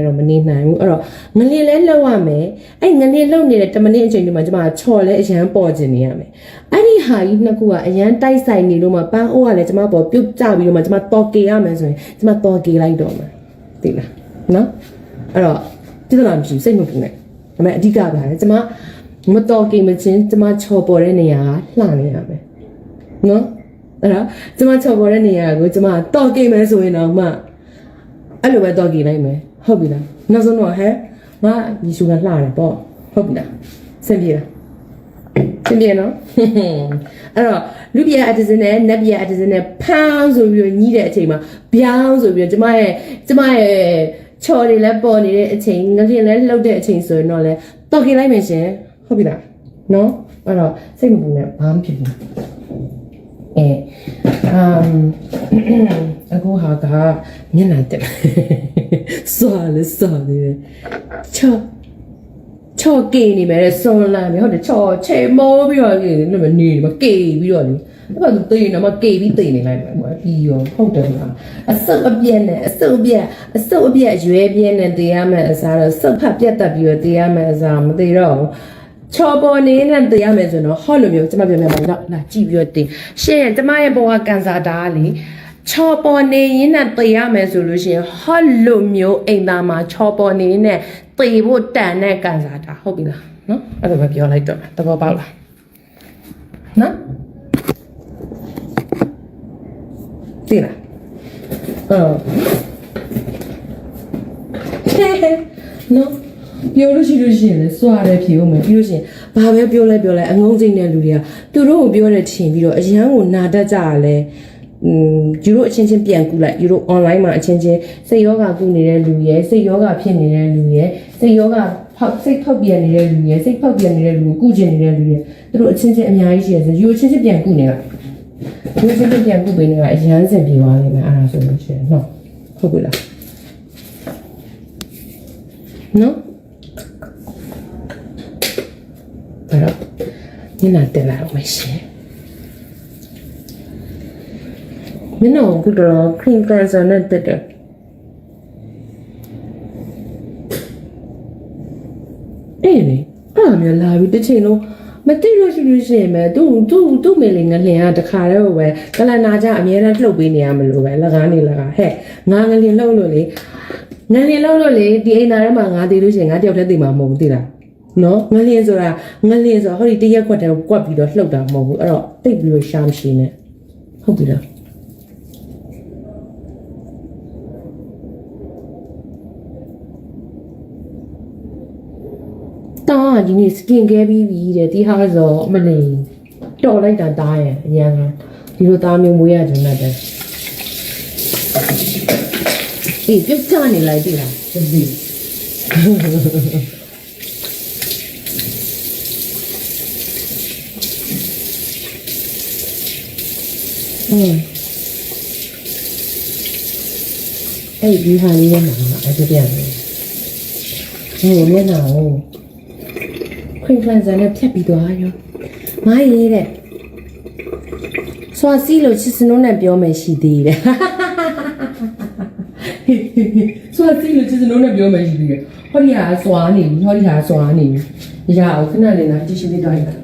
နဲ့တော့မနေနိုင်ဘူးအဲ့တော့ငလင်လဲလှုပ်ရမယ်အဲ့ငလင်လှုပ်နေတဲ့10မိနစ်အချိန်ဒီမှာကျမချော်လဲအရန်ပေါ်ကျင်နေရမယ်အဲ့ဒီဟာကြီးနှစ်ခုကအရန်တိုက်ဆိုင်နေလို့မှပန်းအိုးကလည်းကျမပေါ်ပြုတ်ကျပြီးတော့မှကျမတော်ကေရမယ်ဆိုရင်ကျမတော်ကေလိုက်တော့မှာသိလားနော်အဲ့တော့ပြဿနာမရှိဘူးစိတ်မပူနဲ့ဒါပေမဲ့အဓိကကလည်းကျမမတော်ကေမချင်းကျမချော်ပေါ်တဲ့နေရာကလှနေရမယ်နော်အဲ့တော့ကျမချော်ပေါ်တဲ့နေရာကိုကျမတော်ကေမယ်ဆိုရင်တော့မှအဲ့လိုပဲတော့ကြည့်လိုက်မယ် ဟုတ်ပြီလားနောက်ဆုံးတော့ဟဲ့ငါညီစုကလှတယ်ပေါ့ဟုတ်ပြီလားစင်ပြေလားစင်ပြေနော်အဲ့တော့လူပြအတစင်းနဲ့နက်ပြအတစင်းနဲ့ဖမ်းဆိုပြီးတော့ညီးတဲ့အချိန်မှာဗျောင်းဆိုပြီးတော့ကျမရဲ့ကျမရဲ့ချော်တွေလည်းပေါ်နေတဲ့အချိန်ငလျင်လည်းလှုပ်တဲ့အချိန်ဆိုရင်တော့လေတော့ကြည့်လိုက်မယ်ရှင်ဟုတ်ပြီလားနော်အဲ့တော့စိတ်မပူနဲ့ဘာမှဖြစ်ဘူးအဲ အမ်အခုဟာကမျက်နှာတက်စွာလေစွာနေတယ်ချောချောကေနေမယ်စွန်လာမယ်ဟုတ်တယ်ချောချေမောပြီးတော့နေနေနေမကေပြီးတော့လေအဲ့ဒါသူတေးနေမှာကေပြီးတေးနေလိုက်မယ်ကွာပြီးရောဟုတ်တယ်လားအစုပ်အပြက်နဲ့အစုပ်အပြက်အစုပ်အပြက်ရွဲပြဲနဲ့တေးရမယ်အစားတော့စုပ်ဖတ်ပြတ်တက်ပြီးတော့တေးရမယ်အစားမတေးတော့ဘူး ချော်ပေါ်နေနဲ့တည်ရမယ်ဆိုတော့ဟော့လိုမျိုးကျမပြောပြမှာတော့လာကြည့်ပြီးတော့တင်ရှင့်ကျမရဲ့ဘဝကန်စာတာကလေချော်ပေါ်နေရင်နဲ့တည်ရမယ်ဆိုလို့ရှိရင်ဟော့လိုမျိုးအိမ်သားမှာချော်ပေါ်နေနဲ့တည်ဖို့တန်တဲ့ကန်စာတာဟုတ်ပြီလားနော်အဲ့ဒါပဲပြောလိုက်တော့တဘောပေါက်လားနော်သိလားအော်နော် ပြောလို့ရှိလို့ရှိရင်လည်းစွာတယ်ဖြေဦးမယ်ပြီးလို့ရှိရင်ဘာပဲပြောလဲပြောလဲအငုံစိတ်တဲ့လူတွေကသူတို့ကိုပြောတဲ့ထင်ပြီးတော့အရန်ကိုနာတတ်ကြရလဲอืมယူတို့အချင်းချင်းပြန်ကူလိုက်ယူတို့ online မှာအချင်းချင်းစိတ်ယောဂကူနေတဲ့လူရယ်စိတ်ယောဂဖြစ်နေတဲ့လူရယ်စိတ်ယောဂဖောက်စိတ်ဖောက်ပြန်နေတဲ့လူရယ်စိတ်ဖောက်ပြန်နေတဲ့လူကိုကုကျင်နေတဲ့လူရယ်သူတို့အချင်းချင်းအများကြီးရှိရယ်ဆိုယူအချင်းချင်းပြန်ကူနေလိုက်ယူအချင်းချင်းပြန်ကူပေးနေတာအရန်စင်ပြေသွားလိမ့်မယ်အဲ့ဒါဆိုလို့ရှိရင်နော်ဟုတ်ပြီလားနော် အဲ့တော့ ညနာတက်လာတော့မရှင်မင်းတို့ကတော့ cream cleanser နဲ့တက်တယ်အေးလေအဲ့မျိုးလာပြီးတစ်ချိန်လုံးမသိလို့ရှိလို့ရှိရင်ပဲသူ့သူ့သူ့မေလေးငလျင်ကတခါတည်းပဲကလနာကြအများအားလှုပ်ပေးနေရမလို့ပဲလကားနေလကားဟဲ့ငါငလျင်လှုပ်လို့လေငလျင်လှုပ်လို့လေဒီအိမ်သားထဲမှာငါသေးလို့ရှိရင်ငါတယောက်တည်းသိမှာမဟုတ်ဘူးသိလား နော်ငလျင်ဆိုတာငလျင်ဆိုတာဟောဒီတရက်ခွက်တည်းကွက်ပြီးတော့လှုပ်တာမဟုတ်ဘူးအဲ့တော့တိတ်ပြီးတော့ရှာမရှိနဲ့ဟုတ်ပြီလားတားကဒီနေ့ skin care ပြီးပြီတဲ့ဒီဟာဆိုမလီတော်လိုက်တာတားရဲ့အရန်ကဒီလိုသားမျိုးမွေးရကြတယ်တဲ့အေးပြုတ်ချနေလိုက်ပြီလားသတိ อืมအဲ့ဒီဟာလေးနဲ့မှာအဲ့ဒါပြန်တယ်ဟိုမျက်နှာကိုခွင်ဖလန်ဆာနဲ့ဖြတ်ပြီးသွားရောမရေးတဲ့စွာစီလို့ချစ်စနိုးနဲ့ပြောမယ်ရှိသေးတယ်စွာစီလို့ချစ်စနိုးနဲ့ပြောမယ်ရှိသေးတယ်ဟောဒီဟာစွာနေပြီဟောဒီဟာစွာနေပြီရအောင်ခဏလေးလားကြည့်ရှင်းပြီးတော့ရတာ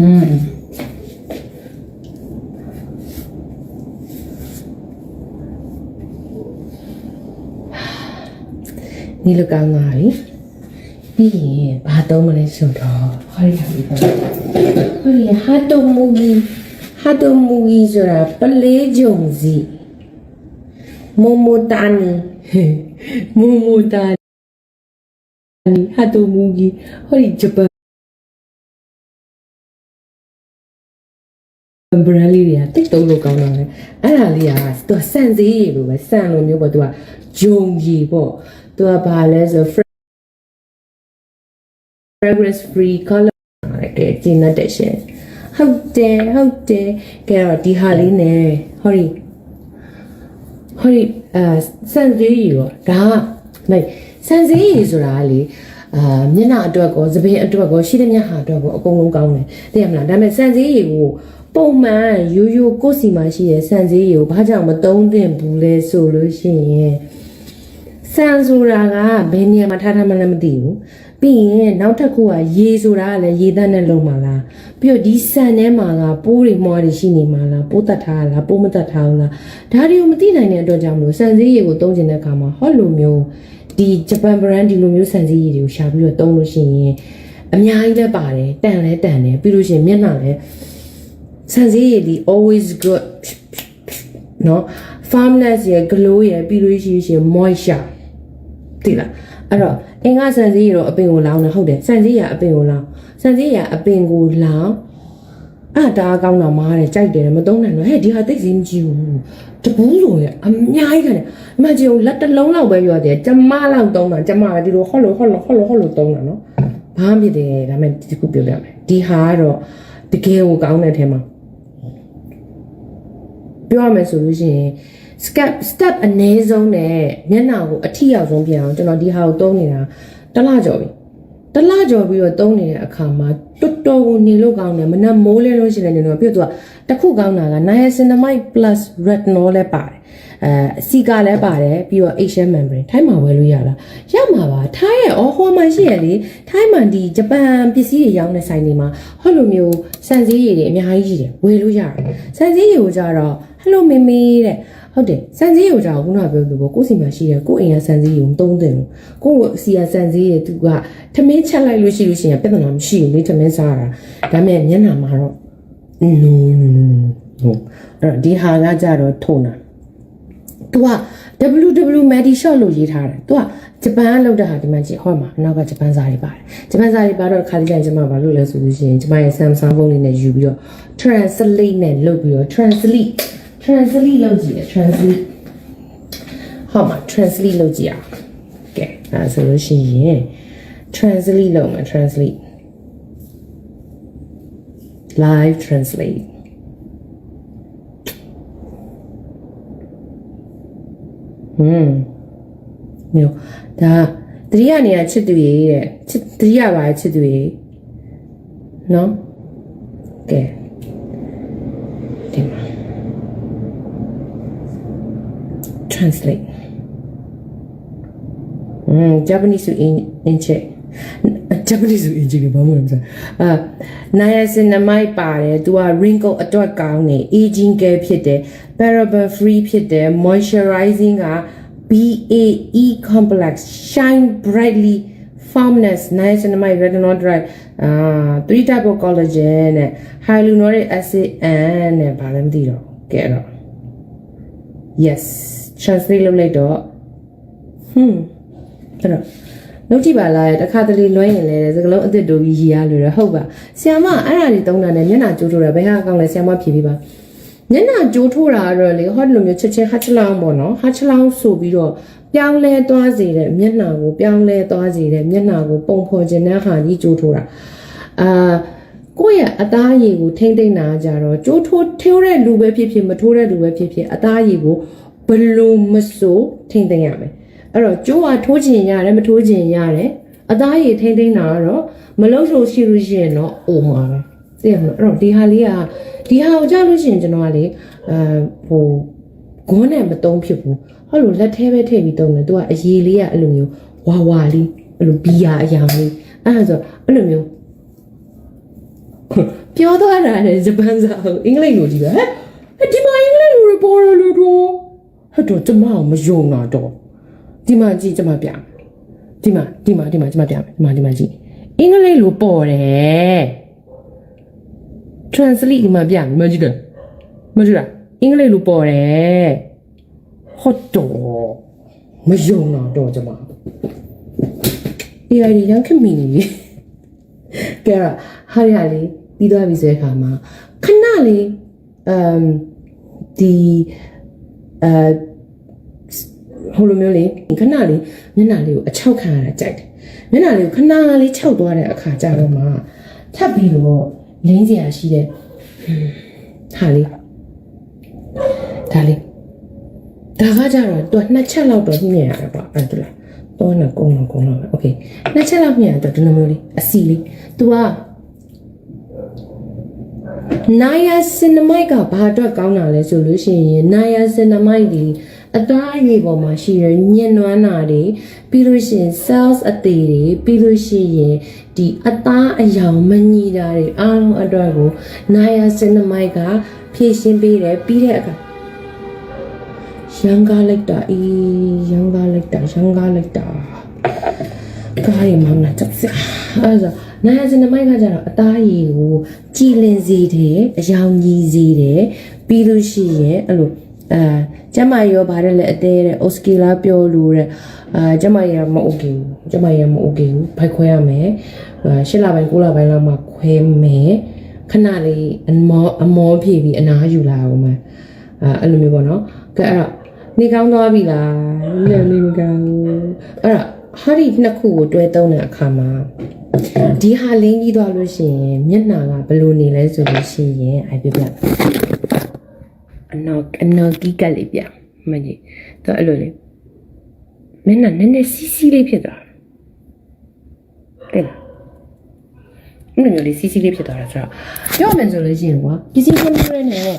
อืมนี่ลูกကောင်းပါပြီပြီးရင်ဘာသုံးမလဲဆိုတော့ဟောရပြီပေါ့ဟောရဟာတုံမူကြီးဟာတုံမူကြီးဆိုတာပလေးဂျုံစီမမတာနီမမတာနီဟာတုံမူကြီးဟောဒီဂျပန် ဘရန်လေးတွေကတိတ်တုံးလို့ကောင်းတာလေအဲ့ဒါလေးကသူကစန့်စည်းရည်လိုပဲစန့်လိုမျိုးပေါ့သူကဂျုံကြီးပေါ့သူကဘာလဲဆို fragrance free color တဲ့ကျင်းတဲ့ရှင်ဟုတ်တယ်ဟုတ်တယ်ကဲတော့ဒီဟာလေးနဲ့ဟောဒီဟောဒီအဲစန့်စည်းရည်ရောဒါကလိုက်စန့်စည်းရည်ဆိုတာကလေအာမျက်နှာအတွက်ကောသပင်အတွက်ကောရှိတဲ့မျက်ဟာအတွက်ကောအကုန်လုံးကောင်းတယ်သိရမလားဒါပေမဲ့စံစည်းရည်ကို ပုံမှန်ရိုးရိုးကိုယ့်စီမှာရှိတဲ့စံစည်းရည်ကိုဘာကြောင့်မသုံးသင့်ဘူးလဲဆိုလို့ရှိရင်ဆန်ဆိုတာကဘယ်နေရာမှာထားထားမှလည်းမသိဘူးပြီးရင်နောက်တစ်ခုကရေဆိုတာကလည်းရေသားနဲ့လုံးမှာလားပြီးတော့ဒီဆန်ထဲမှာကပိုးတွေမွားတွေရှိနေမှာလားပိုးတတ်ထားလားပိုးမတတ်ထားဘူးလားဒါတွေကိုမသိနိုင်တဲ့အတွက်ကြောင့်မလို့ဆန်စည်းရေကိုသုံးကျင်တဲ့အခါမှာဟောလိုမျိုးဒီဂျပန် brand ဒီလိုမျိုးဆန်စည်းရေတွေကိုရှာပြီးတော့သုံးလို့ရှိရင်အများကြီးလည်းပါတယ်တန်လည်းတန်တယ်ပြီးလို့ရှိရင်မျက်နှာလည်း ဆန်စည်းရေဒီ always good နော် firmness ရယ် glow ရယ်ပြီးလို့ရှိရင် moisture သိလားအဲ့တော့အင်္ဂဆန်စည်းရတော့အပင်ကိုလောင်းတယ်ဟုတ်တယ်ဆန်စည်းရအပင်ကိုလောင်းဆန်စည်းရအပင်ကိုလောင်းအဲ့ဒါကောင်းတော့မားတယ်ကြိုက်တယ်မသုံးနိုင်တော့ဟဲ့ဒီဟာသိစင်းမကြည့်ဘူးတပူးလိုရအများကြီးခံတယ်အမကြီးကိုလက်တစ်လုံးလောက်ပဲပြောတယ်ကျမလောက်သုံးတာကျမကဒီလိုဟော့လို့ဟော့လို့ဟော့လို့ဟော့လို့သုံးတာနော်ဘာမှမဖြစ်တယ်ဒါပေမဲ့ဒီခုပြောပြမယ်ဒီဟာကတော့တကယ်ကိုကောင်းတဲ့အထဲမှာ ပြောရမယ်ဆိုလို့ရှိရင် step step အနည်းဆုံးနဲ့မျက်နှာကိုအထီရောက်ဆုံးပြအောင်ကျွန်တော်ဒီဟာကိုသုံးနေတာတစ်လကျော်ပြီတစ်လကျော်ပြီးတော့သုံးနေတဲ့အခါမှာတော်တော်ကိုနေလို့ကောင်းတယ်မနက်မိုးလဲလို့ရှိရင်လည်းနေတော့ပြီးတော့သူကတစ်ခုကောင်းတာက niacinamide plus retinol လည်းပါတယ် အဲစီကာလည်းပါတယ်ပြီးတော့ Asian membrane ထိုင်းမှာဝယ်လို့ရလားရမှာပါထိုင်းရဲ့အော်ဟိုမှာရှိရလေထိုင်းမှာဒီဂျပန်ပစ္စည်းတွေရောင်းတဲ့ဆိုင်တွေမှာဟောလိုမျိုးစံစည်းရည်တွေအများကြီးရှိတယ်ဝယ်လို့ရတယ်စံစည်းရည်ကိုကြတော့ဟယ်လိုမေမေတဲ့ဟုတ်တယ်စံစည်းကိုကြောက်ခုနကပြောလို့ပေါ့ကိုယ့်စီမှာရှိတယ်ကိုယ့်အိမ်ကစံစည်းကိုမသုံးသင့်ဘူးကိုယ့်စီကစံစည်းရဲ့သူကထမင်းချက်လိုက်လို့ရှိလို့ရှိရင်ပြဿနာမရှိဘူးလေထမင်းစားတာဒါပေမဲ့မျက်နှာမှာတော့ no no no no အဲ့တော့ဒီဟာကကြတော့ထုံတာ तू က WW Medi Shot လို့ရေးထားတယ်။ तू ကဂျပန်ကလောက်တဲ့ဟာဒီမှာကြည့်ဟောမှာနောက်ကဂျပန်စာတွေပါတယ်။ဂျပန်စာတွေပါတော့ခါလေးတိုင်းကျွန်မဘာလို့လဲဆိုလို့ရှိရင်ကျွန်မရဲ့ Samsung ဖုန်းလေးနဲ့ယူပြီးတော့ translate နဲ့လုပ်ပြီးတော့ translate translate လုပ်ကြည့်တယ် translate ဟောမှာ translate လုပ်ကြည့်အောင်။ကဲအဲဆိုလို့ရှိရင် translate လုပ်မှာ translate live translate ဟွန်းမျိုးဒါတတိယနေရာချစ်သူရေးတဲ့ချစ်တတိယပါချစ်သူရေးနော်ကဲဒီမှာ translate อืม Japanese to in in check Japanese to in check ဘာမှမပြောအာ niacinamide ပါတယ်သူက wrinkle အတွက်ကောင်းတယ် aging care ဖြစ်တယ် paraben free ဖြစ်တယ် moisturizing က BAE complex shine brightly firmness niacinamide retinol dry အာ three type of collagen နဲ့ hyaluronic acid and နဲ့ဘာလဲမသိတော့ကဲတော့ yes translate လုပ်လိုက်တော့ဟွန်းအဲ့တော့ လုံးကြည့်ပါလားတခါတလေလွှဲရင်လည်းစကလုံးအစ်စ်တိုးပြီးရည်ရလို့ရဟုတ်ပါဆီယမအဲ့ဒါတွေတုံးတာနဲ့မျက်နှာကျိုးထိုးတာဘယ်ဟာအကောင်းလဲဆီယမဖြေပေးပါမျက်နှာကျိုးထိုးတာကတော့လေဟောဒီလိုမျိုးချက်ချင်းဟတ်ချလောင်းပေါ့နော်ဟတ်ချလောင်းဆိုပြီးတော့ပြောင်းလဲသွားစေတဲ့မျက်နှာကိုပြောင်းလဲသွားစေတဲ့မျက်နှာကိုပုံဖော်ခြင်းတဲ့ဟာကြီးကျိုးထိုးတာအာကိုယ့်ရဲ့အသားရည်ကိုထိမ့်သိမ့်တာကြတော့ကျိုးထိုးထိုးတဲ့လူပဲဖြစ်ဖြစ်မထိုးတဲ့လူပဲဖြစ်ဖြစ်အသားရည်ကိုဘယ်လို့မဆိုထိမ့်သိမ့်ရမယ် အဲ့တော့ကျိုးကထိုးခြင်းရတယ်မထိုးခြင်းရတယ်အသားရည်ထိမ့်သိမ့်တာကတော့မလုံးလို့ရှိလို့ရှိရင်တော့အိုမှာပဲသိရမလားအဲ့တော့ဒီဟာလေးကဒီဟာကိုကြားလို့ရှိရင်ကျွန်တော်ကလေအဲဟိုဂွန်းနဲ့မတုံးဖြစ်ဘူးဟောလို့လက်ထဲပဲထည့်ပြီးတုံးတယ်သူကအရေးလေးကအဲ့လိုမျိုးဝါဝါလေးအဲ့လိုဘီယာအရာလေးအဲ့ဒါဆိုအဲ့လိုမျိုးပြောသွားတာလေဂျပန်စာကိုအင်္ဂလိပ်လိုကြည့်ပဲဟဲ့ဟဲ့ဒီမှာအင်္ဂလိပ်လိုရပေါ်ရလို့တော့ဟဲ့တော့ကျမအောင်မယုံတာတော့ ဒီမှာကြည့်ကျမပြမယ်ဒီမှာဒီမှာဒီမှာကျမပြမယ်ဒီမှာဒီမှာကြည့်အင်္ဂလိပ်လိုပေါ်တယ် translate ဒီမှာပြမယ်မကြည့်တယ်မကြည့်လားအင်္ဂလိပ်လိုပေါ်တယ်ဟုတ်တော့မယုံတာတော့ကျမ AI ရန်ခမီနေပြီကဲတော့ဟာရလေးပြီးသွားပြီဆိုတဲ့အခါမှာခဏလေးအမ်ဒီအဲ ဟိုလိုမျိုးလေးခဏလေးမျက်နှာလေးကိုအချောက်ခံရတာကြိုက်တယ်မျက်နှာလေးကိုခဏလေးခြောက်သွားတဲ့အခါကျတော့မှထပ်ပြီးတော့လင်းစရာရှိတဲ့ဟာလေးဒါလေးဒါကကြတော့သူကနှစ်ချက်လောက်တော့ညှင်ရတယ်ပေါ့အဲ့ဒါလား တော့နော်ကုန်းတော့ကုန်းတော့โอเคနှစ်ချက်လောက်မြန်တော့ဒီလိုမျိုးလေးအစီလေး तू ကနာယာစင်နမိုက်ကဘာအတွက်ကောင်းတာလဲဆိုလို့ရှိရင်နာယာစင်နမိုက်ဒီ အသားအရည်ပေါ်မှာရှိရညင်နွမ်းတာတွေပြီးလို့ရှိရင် cells အသေးတွေပြီးလို့ရှိရင်ဒီအသားအယောင်မညီတာတွေအားလုံးအတွက်ကိုနာယာစင်နမိုက်ကဖြည့်ရှင်းပေးတယ်ပြီးတဲ့အခါရန်ကားလိုက်တာအေးရန်ကားလိုက်တာရန်ကားလိုက်တာကားရီမောင်နာချက်စအဲ့ဒါနာယစင်နမိုက်ကကြတော့အသားရည်ကိုကြည်လင်စေတယ်အယောင်ကြီးစေတယ်ပြီးလို့ရှိရင်အဲ့လို အဲကျမရောဗားတယ်လေအသေးတဲ့အိုစကီလာပြောလို့တဲ့အာကျမရမအိုကေဘူးကျမရမအိုကေဘူးဖိုက်ခွဲရမယ်ရှစ်လပိုင်းကိုးလပိုင်းလောက်မှခွဲမယ်ခဏလေးအမောအမောဖြေပြီးအနာယူလာအောင်မှာအဲအဲ့လိုမျိုးပေါ့နော်ကဲအဲ့တော့နေကောင်းသွားပြီလားနေနေမကောင်းဘူးအဲ့တော့ဟာဒီနှစ်ခုကိုတွဲသုံးတဲ့အခါမှာဒီဟာလင်းကြီးသွားလို့ရှိရင်မျက်နှာကဘယ်လိုနေလဲဆိုလို့ရှိရင်အဲ့ပြပြ အနော်အနော်ကြီးကလေးပြမကြီးတော့အဲ့လိုလေမျက်နှာနည်းနည်းစီးစီးလေးဖြစ်သွားတယ်တဲ့အဲ့လိုမျိုးလေးစီးစီးလေးဖြစ်သွားတာဆိုတော့ပြောမယ်ဆိုလို့ရှိရင်ကွာပစ္စည်းချင်းမျိုးတွေနဲ့အာ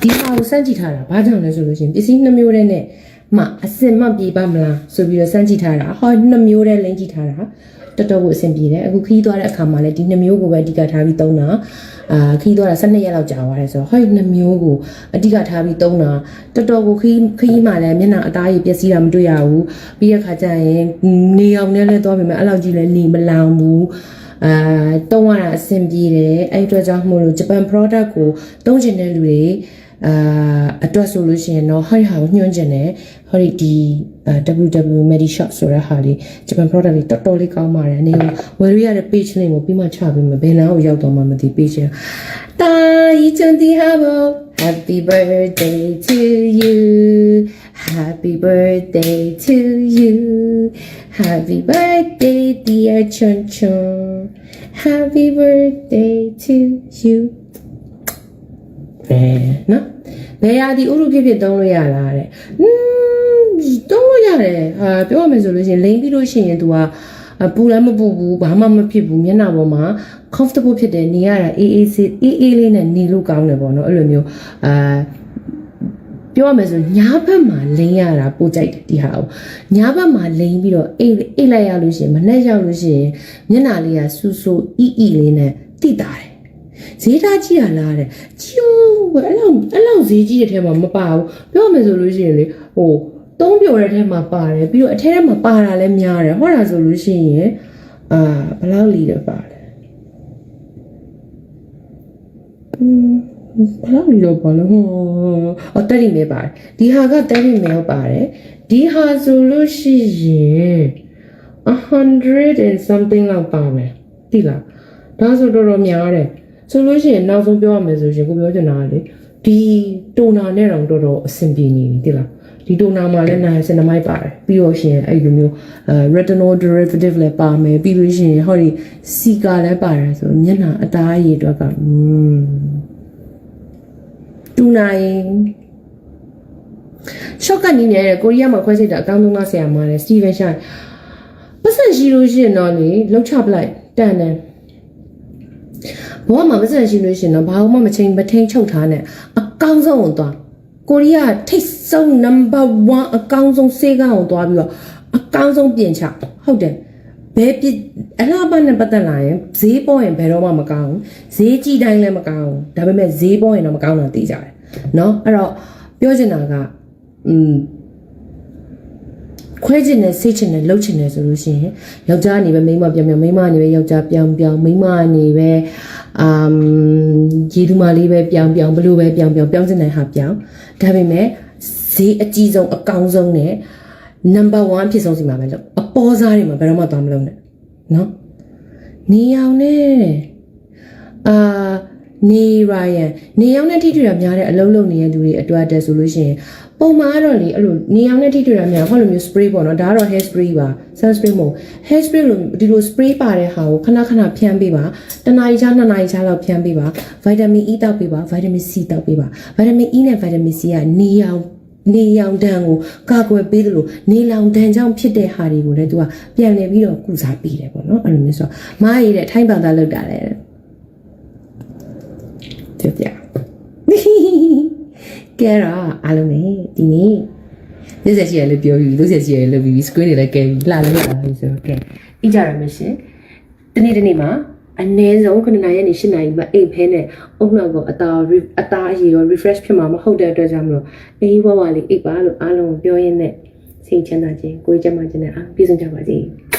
ဒီဟာကိုစမ်းကြည့်ထားတာဘာကြောင့်လဲဆိုလို့ရှိရင်ပစ္စည်းနှမျိုးတည်းနဲ့မှအစင်မပြေပါမလားဆိုပြီးတော့စမ်းကြည့်ထားတာဟောနှမျိုးတည်းလိမ့်ကြည့်ထားတာတော်တော်ကိုအဆင်ပြေတယ်အခုခီးသွားတဲ့အခါမှာလည်းဒီနှမျိုးကိုပဲအဓိကထားပြီးသုံးတာ အာခီးသွားတာ12ရက်လောက်ကြာသွားတယ်ဆိုတော့ဟောဒီနှမျိုးကိုအဓိကထားပြီးသုံးတာတော်တော်ကိုခီးခီးမှလည်းမျက်နှာအသားရည်ပျက်စီးတာမတွေ့ရဘူးပြီးတဲ့ခါကျရင်နေအောင်နဲ့လဲသွားပြီမဲ့အဲ့လောက်ကြီးလည်းနေမလောင်ဘူးအာတုံးရတာအဆင်ပြေတယ်အဲ့အတွက်ကြောင့်မို့လို့ဂျပန် product ကိုတုံးချင်တဲ့လူတွေ အာအတွက်ဆိုလို့ရှိရင်တော့ဟိုက်ဟာကိုညွှန်းချင်တယ်ဟောဒီဒီအာ WW Medishop ဆိုတဲ့ဟာလေးဂျပန် product လေးတော်တော်လေးကောင်းပါတယ်အနေနဲ့ဝယ်ရရတဲ့ page လေးကိုပြီးမှချပေးမယ်ဘယ်နာကိုရောက်တော့မှမသိ page တာဤချန်တီဟာဘော Happy birthday to you Happy birthday to you Happy birthday dear Chun Chun Happy birthday to you အဲနော်ဘယ်ရာဒီဥရုဖြစ်ဖြစ်သုံးလို့ရလားတဲ့อืมသုံးလို့ရတယ်ဟာပြောရမယ်ဆိုလို့ရှိရင်လိမ့်ပြီးလို့ရှိရင် तू ကပူလည်းမပူဘူးဘာမှမဖြစ်ဘူးမျက်နှာပေါ်မှာ comfortable ဖြစ်တယ်နေရတာအေးအေးဆေးအေးအေးလေးနဲ့နေလို့ကောင်းတယ်ပေါ့နော်အဲ့လိုမျိုးအာပြောရမယ်ဆိုညာဘက်မှာလိမ့်ရတာပိုကြိုက်တယ်ဒီဟာကိုညာဘက်မှာလိမ့်ပြီးတော့အိတ်အိတ်လိုက်ရလို့ရှိရင်မနဲ့ရောက်လို့ရှိရင်မျက်နှာလေးကဆူဆူအီအီလေးနဲ့တိတာတယ် ဈေးသားကြီးရလားတဲ့ကျူးပဲအဲ့လောက်အဲ့လောက်ဈေးကြီးတဲ့ထဲမှာမပါဘူးပြောမယ်ဆိုလို့ရှိရင်လေဟိုသုံးပြော်တဲ့ထဲမှာပါတယ်ပြီးတော့အထဲထဲမှာပါတာလည်းများတယ်ဟောတာဆိုလို့ရှိရင်အာဘယ်လောက်လီတယ်ပါလဲอืมဘယ်လောက်လီတော့ပါလဲဟောအော်တက်ရီမဲပါတယ်ဒီဟာကတက်ရီမဲပါတယ်ဒီဟာဆိုလို့ရှိရင်100 and something လောက်ပါမယ်တိလားဒါဆိုတော်တော်များတယ် ဆိုလို့ရှိရင်နောက်ဆုံးပြောရမယ်ဆိုရင်ကိုပြောချင်တာကလေဒီတိုနာနဲ့တော့တော်တော်အဆင်ပြေနေပြီတိလားဒီတိုနာမှာလည်းနိုင်စင်နမိုက်ပါတယ်ပြီးတော့ရှင်အဲ့လိုမျိုးအဲ retinol derivative လည်းပါမယ်ပြီးလို့ရှိရင်ဟောဒီစီကာလည်းပါတယ်ဆိုတော့မျက်နှာအသားရည်အတွက်ကอืมတူနိုင်ရှော့ကနေနေတဲ့ကိုရီးယားမှာခွဲစိတ်တာအကောင်းဆုံးကဆရာမတယ်စတီဗန်ရှိုင်ပတ်စံရှိလို့ရှိရင်တော့လေလောက်ချပလိုက်တန်တယ် ဘဝမှာမစက်ရှိလို့ရှရင်တော့ဘာမှမချိန်မထိန်ချုပ်ထားနဲ့အကောင်းဆုံးကိုသွားကိုရီးယားထိတ်ဆုံး number 1အကောင်းဆုံးစေကားကိုသွားပြီးတော့အကောင်းဆုံးပြင်ချဟုတ်တယ်ဘယ်ပြအလားပါနဲ့ပတ်သက်လာရင်ဈေးပေါ်ရင်ဘယ်တော့မှမကောင်းဘူးဈေးကြီးတိုင်းလည်းမကောင်းဘူးဒါပေမဲ့ဈေးပေါ်ရင်တော့မကောင်းတာသိကြတယ်เนาะအဲ့တော့ပြောချင်တာကอืมခွဲချင်တယ်စိတ်ချင်တယ်လှုပ်ချင်တယ်ဆိုလို့ရှိရင်ယောက်ျားအနေပဲမိန်းမပြောင်ပြောင်မိန်းမအနေပဲယောက်ျားပြောင်ပြောင်မိန်းမအနေပဲ အမ်ရေသူမလေးပဲပြောင်ပြောင်ဘလို့ပဲပြောင်ပြောင်ပြောင်းချင်တဲ့ဟာပြောင်ဒါပေမဲ့ဈေးအကြီးဆုံးအကောင်းဆုံးနဲ့ number 1ဖြစ်ဆုံးစီမှာပဲလို့အပေါ်စားတွေမှာဘယ်တော့မှသွားမလုပ်နဲ့နော်နေအောင်နဲ့အာနေရိုင်ယန်နေအောင်နဲ့ထိတွေ့ရများတဲ့အလုံးလုံးနေတဲ့သူတွေအတွက်တက်ဆိုလို့ရှိရင် ပုံမှန်ကတော့လေအဲ့လိုနေအောင်နဲ့ထိတွေ့ရများဟောလိုမျိုး spray ပေါ့နော်ဒါကတော့ hair spray ပါ sun spray မဟုတ် hair spray လို့ဒီလို spray ပါတဲ့ဟာကိုခဏခဏဖြန်းပေးပါတစ်နာရီချာနှစ်နာရီချာလောက်ဖြန်းပေးပါ vitamin E တောက်ပေးပါ vitamin C တောက်ပေးပါ vitamin E နဲ့ vitamin C ကနေအောင်နေရောင်တန်းကိုကာကွယ်ပေးသလိုနေလောင်တန်းကြောင့်ဖြစ်တဲ့ဟာတွေကိုလည်း तू ကပြန်လည်ပြီးတော့ကုစားပေးတယ်ပေါ့နော်အဲ့လိုမျိုးဆိုတော့မားရည်တဲ့ထိုင်းဘာသာလောက်တာလေပြပြ ကဲတော့အားလုံးပဲဒီနေ့လက်ဆက်ရှိရလို့ပြောပြီးလက်ဆက်ရှိရလို့ပြီး screen တွေလည်းကဲပြီးလှလည်းလှပြီဆိုတော့ကဲအကြရမယ်ရှင်တနေ့တနေ့မှာအနည်းဆုံး9နာရီနဲ့10နာရီမှအိတ်ဖဲနဲ့အုပ်နှောက်ကိုအသားအသားအရည်ရော refresh ဖြစ်မှာမဟုတ်တဲ့အတွက်ကြောင့်မလို့အေးဘဝလေးအိတ်ပါလို့အားလုံးကိုပြောရင်းနဲ့စိတ်ချမ်းသာခြင်းကိုယ်ကျန်းမာခြင်းနဲ့အားပြည့်စုံကြပါစေ။